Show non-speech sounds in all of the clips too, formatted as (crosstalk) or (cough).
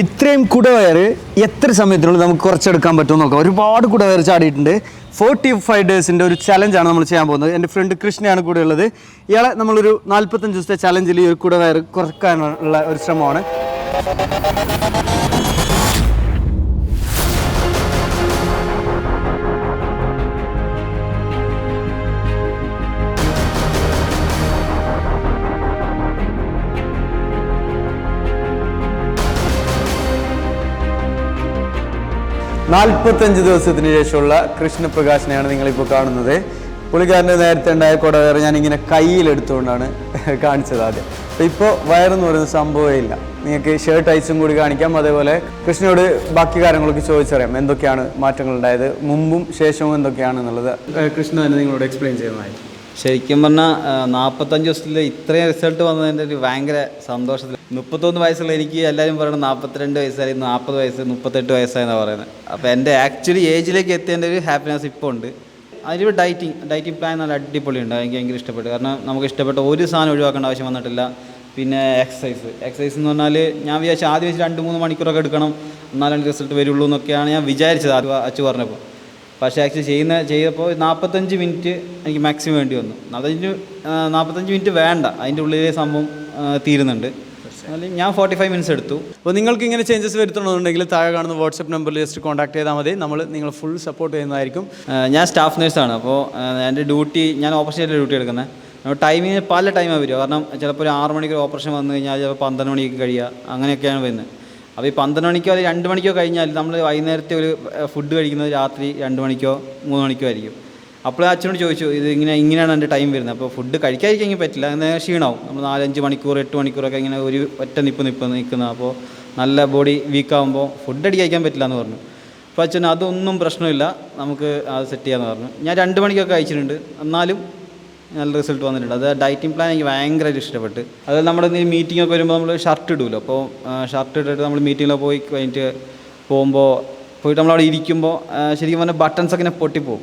ഇത്രയും കുടവയർ എത്ര സമയത്തിനുള്ളിൽ നമുക്ക് കുറച്ചെടുക്കാൻ പറ്റും നോക്കാം. ഒരുപാട് കുടവയർ ചാടിയിട്ടുണ്ട്. ഫോർട്ടി ഫൈവ് ഡേയ്സിന്റെ ഒരു ചലഞ്ചാണ് നമ്മൾ ചെയ്യാൻ പോകുന്നത്. എന്റെ ഫ്രണ്ട് കൃഷ്ണയാണ് കൂടെ ഉള്ളത്. ഇയാളെ നമ്മളൊരു നാൽപ്പത്തഞ്ച് ദിവസത്തെ ചലഞ്ചിൽ ഈ ഒരു കുടവയർ കുറക്കാനുള്ള ഒരു ശ്രമമാണ്. നാൽപ്പത്തഞ്ച് ദിവസത്തിന് ശേഷമുള്ള കൃഷ്ണപ്രകാശനെയാണ് നിങ്ങളിപ്പോൾ കാണുന്നത്. പുള്ളിക്കാരന്റെ നേരത്തെ ഉണ്ടായ കുടവയർ ഞാനിങ്ങനെ കയ്യിലെടുത്തുകൊണ്ടാണ് (laughs) കാണിച്ചത് ആദ്യം. അപ്പോൾ ഇപ്പോൾ വയറെന്ന് പറയുന്ന സംഭവമേ ഇല്ല. നിങ്ങൾക്ക് ഷർട്ട് അയച്ചും കൂടി കാണിക്കാം. അതേപോലെ കൃഷ്ണയോട് ബാക്കി കാര്യങ്ങളൊക്കെ ചോദിച്ചറിയാം. എന്തൊക്കെയാണ് മാറ്റങ്ങൾ ഉണ്ടായത് മുമ്പും ശേഷവും എന്തൊക്കെയാണ് എന്നുള്ളത് കൃഷ്ണ തന്നെ നിങ്ങളോട് എക്സ്പ്ലെയിൻ ചെയ്യുന്നതായി. ശരിക്കും പറഞ്ഞാൽ നാൽപ്പത്തഞ്ച് ദിവസത്തിൽ ഇത്രയും റിസൾട്ട് വന്നതിന്റെ ഒരു ഭയങ്കര സന്തോഷത്തിൽ മുപ്പത്തൊന്ന് വയസ്സുള്ള എനിക്ക് എല്ലാവരും പറയുന്നത് നാൽപ്പത്തിരണ്ട് വയസ്സായി നാൽപ്പത് വയസ്സ് മുപ്പത്തെട്ട് വയസ്സായെന്നാണ് പറയുന്നത് അപ്പോൾ എന്റെ ആക്ച്വലി ഏജിലേക്ക് എത്തിയതിന്റെ ഒരു ഹാപ്പിനെസ് ഇപ്പോൾ ഉണ്ട്. അതിലൊരു ഡയറ്റിങ് ഡയറ്റിംഗ് പ്ലാൻ നല്ല അടിപൊളിയുണ്ട് എനിക്ക് ഭയങ്കര ഇഷ്ടപ്പെട്ടു. കാരണം നമുക്ക് ഇഷ്ടപ്പെട്ട ഒരു സാധനം ഒഴിവാക്കേണ്ട ആവശ്യം വന്നിട്ടില്ല. പിന്നെ എക്സസൈസ് എക്സസൈസ് എന്ന് പറഞ്ഞാൽ ഞാൻ വിചാരിച്ചു ആദ്യം വെച്ച് രണ്ട് മൂന്ന് മണിക്കൂറൊക്കെ എടുക്കണം. എന്നാലും റിസൾട്ട് വരുള്ളൂ എന്നൊക്കെയാണ് ഞാൻ വിചാരിച്ചത് ആദ്യം അച്ചു പറഞ്ഞപ്പോൾ പക്ഷേ ആക്ച്വലി ചെയ്യുന്ന ചെയ്തപ്പോൾ നാൽപ്പത്തഞ്ച് മിനിറ്റ് എനിക്ക് മാക്സിമം വേണ്ടി വന്നു. നാൽപ്പത്തഞ്ച് നാൽപ്പത്തഞ്ച് മിനിറ്റ് വേണ്ട. അതിന്റെ ഉള്ളിലെ സംഭവം തീരുന്നുണ്ട്. അല്ലെങ്കിൽ ഞാൻ ഫോർട്ടി ഫൈവ് മിനിറ്റ്സ് എടുത്തു. അപ്പോൾ നിങ്ങൾക്ക് ഇങ്ങനെ ചേഞ്ചസ് വരുത്തണമെന്നുണ്ടെങ്കിൽ താഴെ കാണുന്ന വാട്സപ്പ് നമ്പറിൽ ജസ്റ്റ് കോൺടാക്ട് ചെയ്താൽ മതി. നമ്മൾ നിങ്ങൾ ഫുൾ സപ്പോർട്ട് ചെയ്യുന്നതായിരിക്കും. ഞാൻ സ്റ്റാഫ് നേഴ്സാണ് അപ്പോൾ എന്റെ ഡ്യൂട്ടി ഞാൻ ഓപ്പറേഷൻ ഡ്യൂട്ടി എടുക്കുന്നത്. ടൈമിന് പല ടൈമാണ് വരിക. കാരണം ചിലപ്പോൾ ഒരു ആറ് മണിക്ക് ഓപ്പറേഷൻ വന്നു കഴിഞ്ഞാൽ ചിലപ്പോൾ പന്ത്രണ്ട് മണിക്ക് കഴിയുക. അങ്ങനെയൊക്കെയാണ് വരുന്നത്. അപ്പോൾ ഈ പന്ത്രണ്ട് മണിക്കോ അല്ലെങ്കിൽ രണ്ട് മണിക്കോ കഴിഞ്ഞാൽ നമ്മൾ വൈകുന്നേരത്തെ ഒരു ഫുഡ് കഴിക്കുന്നത് രാത്രി രണ്ട് മണിക്കോ മൂന്ന് മണിക്കോ ആയിരിക്കും. അപ്പോൾ അച്ഛനോട് ചോദിച്ചു ഇത് ഇങ്ങനെ ഇങ്ങനെയാണ് എന്റെ ടൈം വരുന്നത്? അപ്പോൾ ഫുഡ് കഴിക്കാതിരിക്കാൻ പറ്റില്ല അങ്ങനെ ക്ഷീണമാവും നമ്മൾ നാലഞ്ച് മണിക്കൂർ എട്ട് മണിക്കൂറൊക്കെ ഇങ്ങനെ ഒരു ഒറ്റ നിപ്പ് നിപ്പ് നിൽക്കുന്ന അപ്പോൾ നല്ല ബോഡി വീക്കാകുമ്പോൾ ഫുഡ് അടി കഴിക്കാൻ പറ്റില്ല എന്ന് പറഞ്ഞു. അപ്പോൾ അച്ഛൻ അതൊന്നും പ്രശ്നമില്ല നമുക്ക് അത് സെറ്റ് ചെയ്യാമെന്ന് പറഞ്ഞു. ഞാൻ രണ്ട് മണിക്കൊക്കെ കഴിച്ചിട്ടുണ്ട്. എന്നാലും നല്ല റിസൾട്ട് വന്നിട്ടുണ്ട്. അത് ഡയറ്റിംഗ് പ്ലാൻ എനിക്ക് ഭയങ്കരമായിട്ട് ഇഷ്ടപ്പെട്ട്. അത് നമ്മുടെ മീറ്റിംഗ് ഒക്കെ വരുമ്പോൾ നമ്മൾ ഷർട്ട് ഇടുമല്ലോ അപ്പോൾ ഷർട്ട് ഇട്ടിട്ട് നമ്മൾ മീറ്റിങ്ങിൽ പോയി കഴിഞ്ഞിട്ട് പോകുമ്പോൾ പോയിട്ട് നമ്മളവിടെ ഇരിക്കുമ്പോൾ ശരിക്കും പറഞ്ഞാൽ ബട്ടൺസ് ഒക്കെ ഇങ്ങനെ പൊട്ടിപ്പോവും.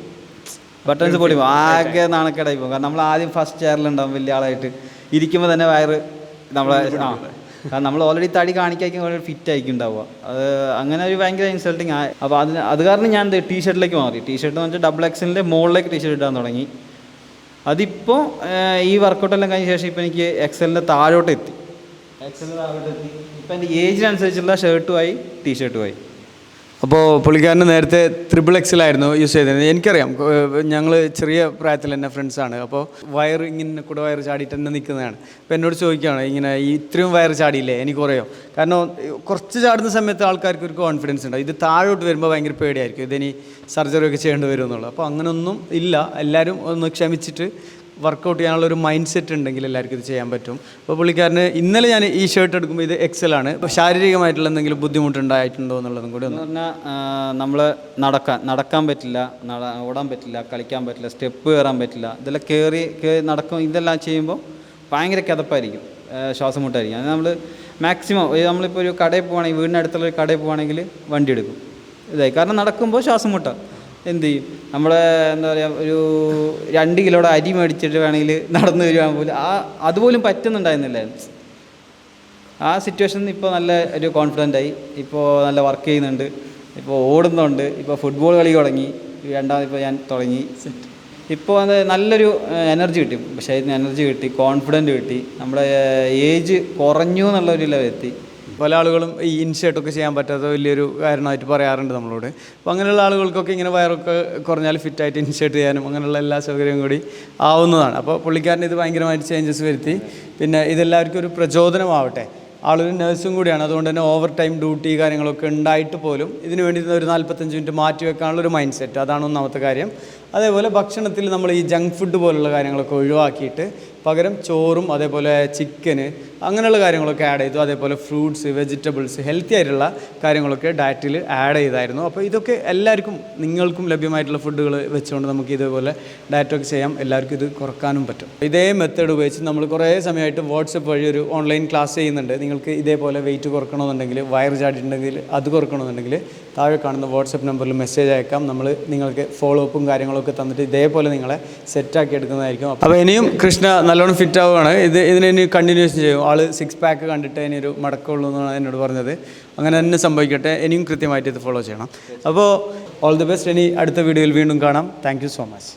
ബട്ടൺസ് പൊട്ടിപ്പോകും ആകെ നാണക്കേടായി പോകും. കാരണം നമ്മൾ ആദ്യം ഫസ്റ്റ് ചെയറിലുണ്ടാവും വലിയ ആളായിട്ട്. ഇരിക്കുമ്പോൾ തന്നെ വയറ് നമ്മളെ ആ കാരണം നമ്മൾ ഓൾറെഡി തടി കാണിക്കാൻ വളരെ ഫിറ്റ് ആയിരിക്കും ഉണ്ടാവുക. അത് അങ്ങനെ ഒരു ഭയങ്കര ഇൻസൾട്ടിങ് ആയി അപ്പോൾ അതിന് അത് കാരണം ഞാൻ ടീ ഷർട്ടിലേക്ക് മാറി. ടീ ഷർട്ട് എന്ന് വെച്ചാൽ ഡബിൾ എക്സിന്റെ മുകളിലേക്ക് ടീ ഷർട്ട് ഇടാൻ തുടങ്ങി. അതിപ്പോൾ ഈ വർക്കൗട്ടെല്ലാം കഴിഞ്ഞ ശേഷം ഇപ്പോൾ എനിക്ക് എക്സലിന്റെ താഴോട്ട് എത്തി എക്സലിന്റെ താഴോട്ട് എത്തി ഇപ്പോൾ എന്റെ ഏജിനനുസരിച്ചുള്ള ഷർട്ടുമായി ടീ ഷർട്ടുമായി അപ്പോൾ പുള്ളിക്കാരന് നേരത്തെ ത്രിബിൾ എക്സിലായിരുന്നു യൂസ് ചെയ്തിരുന്നത്. എനിക്കറിയാം ഞങ്ങൾ ചെറിയ പ്രായത്തിൽ തന്നെ ഫ്രണ്ട്സാണ് അപ്പോൾ വയർ ഇങ്ങനെ കൂടെ വയർ ചാടിയിട്ട് തന്നെ നിൽക്കുന്നതാണ് അപ്പോൾ എന്നോട് ചോദിക്കുകയാണ് ഇങ്ങനെ ഇത്രയും വയർ ചാടിയില്ലേ? എനിക്ക് കുറയോ കാരണം കുറച്ച് ചാടുന്ന സമയത്ത് ആൾക്കാർക്ക് ഒരു കോൺഫിഡൻസ് ഉണ്ട്. ഇത് താഴോട്ട് വരുമ്പോൾ ഭയങ്കര പേടിയായിരിക്കും. ഇതിനി സർജറി ഒക്കെ ചെയ്യേണ്ടി വരും എന്നുള്ളത് അപ്പോൾ അങ്ങനെയൊന്നും ഇല്ല. എല്ലാവരും ഒന്ന് ക്ഷമിച്ചിട്ട് വർക്കൗട്ട് ചെയ്യാനുള്ള ഒരു മൈൻഡ് സെറ്റ് ഉണ്ടെങ്കിൽ എല്ലാവർക്കും ഇത് ചെയ്യാൻ പറ്റും. അപ്പോൾ പുള്ളിക്കാരന് ഇന്നലെ ഞാൻ ഈ ഷർട്ട് എടുക്കുമ്പോൾ ഇത് എക്സൽ ആണ്. അപ്പോൾ ശാരീരികമായിട്ടുള്ള എന്തെങ്കിലും ബുദ്ധിമുട്ടുണ്ടായിട്ടുണ്ടോ എന്നുള്ളതും കൂടി എന്ന് പറഞ്ഞാൽ നമ്മൾ നടക്കാൻ നടക്കാൻ പറ്റില്ല ഓടാൻ പറ്റില്ല കളിക്കാൻ പറ്റില്ല സ്റ്റെപ്പ് കയറാൻ പറ്റില്ല ഇതെല്ലാം കയറി കയറി നടക്കും ഇതെല്ലാം ചെയ്യുമ്പോൾ ഭയങ്കര കിതപ്പായിരിക്കും. ശ്വാസം മുട്ടായിരിക്കും അത് നമ്മൾ മാക്സിമം നമ്മളിപ്പോൾ ഒരു കടയിൽ പോവുകയാണെങ്കിൽ വീടിനടുത്തുള്ള ഒരു കടയിൽ പോവുകയാണെങ്കിൽ വണ്ടി എടുക്കും. ഇതായി. കാരണം നടക്കുമ്പോൾ ശ്വാസം മുട്ട എന്ത് ചെയ്യും? നമ്മളെ എന്താ പറയുക ഒരു രണ്ട് കിലോയുടെ അരി മേടിച്ചിട്ട് വേണമെങ്കിൽ നടന്നു വരുവാൻ പോലും ആ അതുപോലും പറ്റുന്നുണ്ടായിരുന്നില്ലായിരുന്നു ആ സിറ്റുവേഷൻ ഇപ്പോൾ നല്ല ഒരു കോൺഫിഡന്റ് ആയി. ഇപ്പോൾ നല്ല വർക്ക് ചെയ്യുന്നുണ്ട്. ഇപ്പോൾ ഓടുന്നുണ്ട്. ഇപ്പോൾ ഫുട്ബോൾ കളി തുടങ്ങി. രണ്ടാമത് ഇപ്പോൾ ഞാൻ തുടങ്ങി. ഇപ്പോൾ അത് നല്ലൊരു എനർജി കിട്ടി. ശരീരത്തിന് എനർജി കിട്ടി കോൺഫിഡന്റ് കിട്ടി. നമ്മുടെ ഏജ് കുറഞ്ഞു എന്നുള്ളൊരു ലെവലെത്തി പല ആളുകളും ഈ ഇൻഷേർട്ടൊക്കെ ചെയ്യാൻ പറ്റാത്ത വലിയൊരു കാരണമായിട്ട് പറയാറുണ്ട് നമ്മളോട്. അപ്പോൾ അങ്ങനെയുള്ള ആളുകൾക്കൊക്കെ ഇങ്ങനെ വയറൊക്കെ കുറഞ്ഞാൽ ഫിറ്റായിട്ട് ഇൻഷേർട്ട് ചെയ്യാനും അങ്ങനെയുള്ള എല്ലാ സൗകര്യവും കൂടി ആവുന്നതാണ്. അപ്പോൾ പുള്ളിക്കാരൻ ഇത് ഭയങ്കരമായിട്ട് ചേഞ്ചസ് വരുത്തി. പിന്നെ ഇതെല്ലാവർക്കും ഒരു പ്രചോദനമാവട്ടെ. ആളൊരു നേഴ്സും കൂടിയാണ്. അതുകൊണ്ട് തന്നെ ഓവർ ടൈം ഡ്യൂട്ടി കാര്യങ്ങളൊക്കെ ഉണ്ടായിട്ട് പോലും ഇതിന് വേണ്ടി ഒരു നാൽപ്പത്തഞ്ച് മിനിറ്റ് മാറ്റി വെക്കാനുള്ള ഒരു മൈൻഡ് സെറ്റ് അതാണ് ഒന്നാമത്തെ കാര്യം. അതേപോലെ ഭക്ഷണത്തിൽ നമ്മൾ ഈ ജങ്ക് ഫുഡ് പോലുള്ള കാര്യങ്ങളൊക്കെ ഒഴിവാക്കിയിട്ട് പകരം ചോറും അതേപോലെ ചിക്കന് അങ്ങനെയുള്ള കാര്യങ്ങളൊക്കെ ആഡ് ചെയ്തു. അതേപോലെ ഫ്രൂട്ട്സ് വെജിറ്റബിൾസ് ഹെൽത്തി ആയിട്ടുള്ള കാര്യങ്ങളൊക്കെ ഡയറ്റിൽ ആഡ് ചെയ്തായിരുന്നു. അപ്പോൾ ഇതൊക്കെ എല്ലാവർക്കും നിങ്ങൾക്കും ലഭ്യമായിട്ടുള്ള ഫുഡുകൾ വെച്ചുകൊണ്ട് നമുക്ക് ഇതേപോലെ ഡയറ്റൊക്കെ ചെയ്യാം. എല്ലാവർക്കും ഇത് കുറക്കാനും പറ്റും. ഇതേ മെത്തേഡ് ഉപയോഗിച്ച് നമ്മൾ കുറേ സമയമായിട്ട് വാട്സപ്പ് വഴി ഒരു ഓൺലൈൻ ക്ലാസ് ചെയ്യുന്നുണ്ട്. നിങ്ങൾക്ക് ഇതേപോലെ വെയിറ്റ് കുറക്കണമെന്നുണ്ടെങ്കിൽ വയർ ചാടിയിട്ടുണ്ടെങ്കിൽ അത് കുറക്കണമെന്നുണ്ടെങ്കിൽ താഴെ കാണുന്ന വാട്സപ്പ് നമ്പറിൽ മെസ്സേജ് അയക്കാം. നമ്മൾ നിങ്ങൾക്ക് ഫോളോ അപ്പും കാര്യങ്ങളൊക്കെ തന്നിട്ട് ഇതേപോലെ നിങ്ങളെ സെറ്റാക്കി എടുക്കുന്നതായിരിക്കും. അപ്പോൾ ഇനിയും കൃഷ്ണ നല്ലോണം ഫിറ്റ് ആവുകയാണ്. ഇത് ഇതിനെ ഇനി കണ്ടിന്യൂസ് ചെയ്യും. ആൾ സിക്സ് പാക്ക് കണ്ടിട്ട് ഇനി ഒരു മടക്കമുള്ളൂ എന്നാണ് എന്നോട് പറഞ്ഞത്. അങ്ങനെ തന്നെ സംഭവിക്കട്ടെ. ഇനിയും കൃത്യമായിട്ട് ഇത് ഫോളോ ചെയ്യണം. അപ്പോൾ ഓൾ ദി ബെസ്റ്റ് ഇനി അടുത്ത വീഡിയോയിൽ വീണ്ടും കാണാം. Thank so much